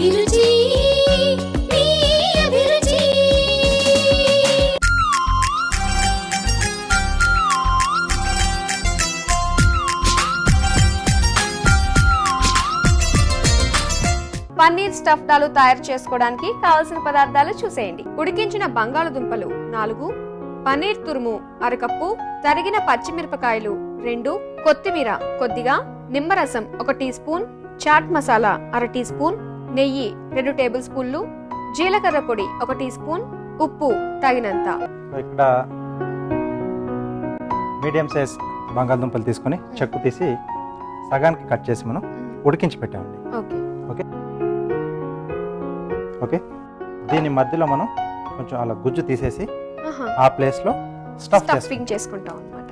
అభిరుచి మీ అభిరుచి. పన్నీర్ స్టఫ్డాలు తయారు చేసుకోవడానికి కావలసిన పదార్థాలు చూసేయండి. ఉడికించిన బంగాళదుంపలు నాలుగు పన్నీర్ తురుము అరకప్పు తరిగిన పచ్చిమిరపకాయలు రెండు కొత్తిమీర కొద్దిగా నిమ్మరసం ఒక టీ స్పూన్ చాట్ మసాలా అర టీ స్పూన్ నెయ్యి రెండు టేబుల్ స్పూన్లు జీలకర్ర పొడి ఒక టీ స్పూన్ ఉప్పు తగినంత. ఇక్కడ మీడియం సైజ్ బంగాళదుంపలు తీసుకొని చెక్కు తీసి సగానికి కట్ చేసి మనం ఉడికించి పెట్టామండి. ఓకే. ఓకే? దీని మధ్యలో మనం కొంచెం అలా గుజ్జు తీసేసి. ఆ ప్లేస్లో స్టఫ్ చేసుకుంటాం స్టఫింగ్ చేసుకుంటాం అనమాట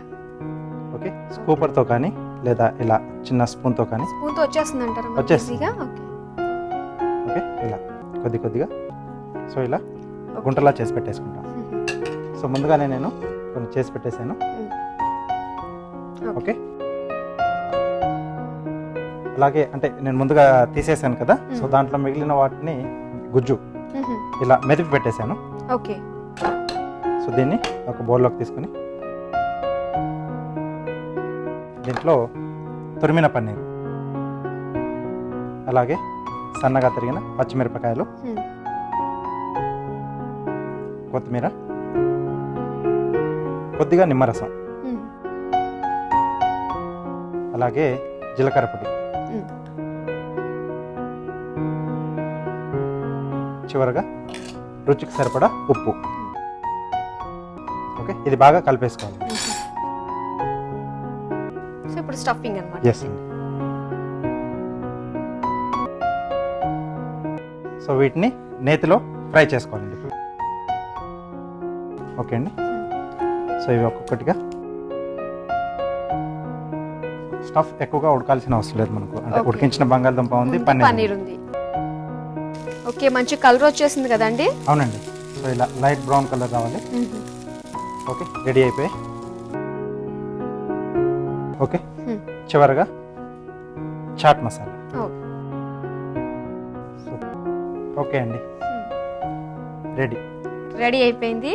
ఓకే? స్కూపర్తో కానీ లేదా ఇలా చిన్న స్పూన్తో కానీ స్పూన్తో వచ్చేస్తుంది. అంటారా. ఈజీగా? ఓకే. ఓకే? ఇలా. కొద్ది కొద్దిగా. సో ఇలా. గుంటలా చేసి పెట్టేసుకుంటాం. మ్మ్. సో ముందుగానే నేను కొన్ని చేసి పెట్టేశాను. ఓకే. అలాగే అంటే నేను ముందుగా తీసేసాను కదా? సో. దాంట్లో మిగిలిన వాటిని గుజ్జు. ఇలా మెదిపి పెట్టేశాను. ఓకే. సో దీన్ని ఒక బౌల్లోకి తీసుకొని దీంట్లో తురిమిన పన్నీరు. అలాగే సన్నగా తరిగిన పచ్చిమిరపకాయలు. కొత్తిమీర. కొద్దిగా నిమ్మరసం. మ్మ్. అలాగే జీలకర్ర పొడి. చివరగా రుచికి సరిపడా ఉప్పు. ఓకే ఇది బాగా కలిపేసుకోవాలి. సో ఇప్పుడు స్టఫింగ్ అనమాట ఎస్ అండి. సో వీటిని నేతిలో ఫ్రై చేసుకోవాలండి. ఓకే అండి. సో ఇవి ఒక్కొక్కటిగా స్టఫ్ ఎక్కువగా ఉడకాల్సిన అవసరం లేదు మనకు. అంటే. ఉడికించిన బంగాళదుంప ఉంది పన్నీర్ ఉంది. ఓకే మంచి కలర్ వచ్చేసింది కదండి? అవునండి. సో ఇలా లైట్ బ్రౌన్ కలర్ రావాలి. ఓకే రెడీ అయిపోయి ఓకే. చివరగా చాట్ మసాలా. ఓకే అండి. రెడీ. రెడీ అయిపోయింది.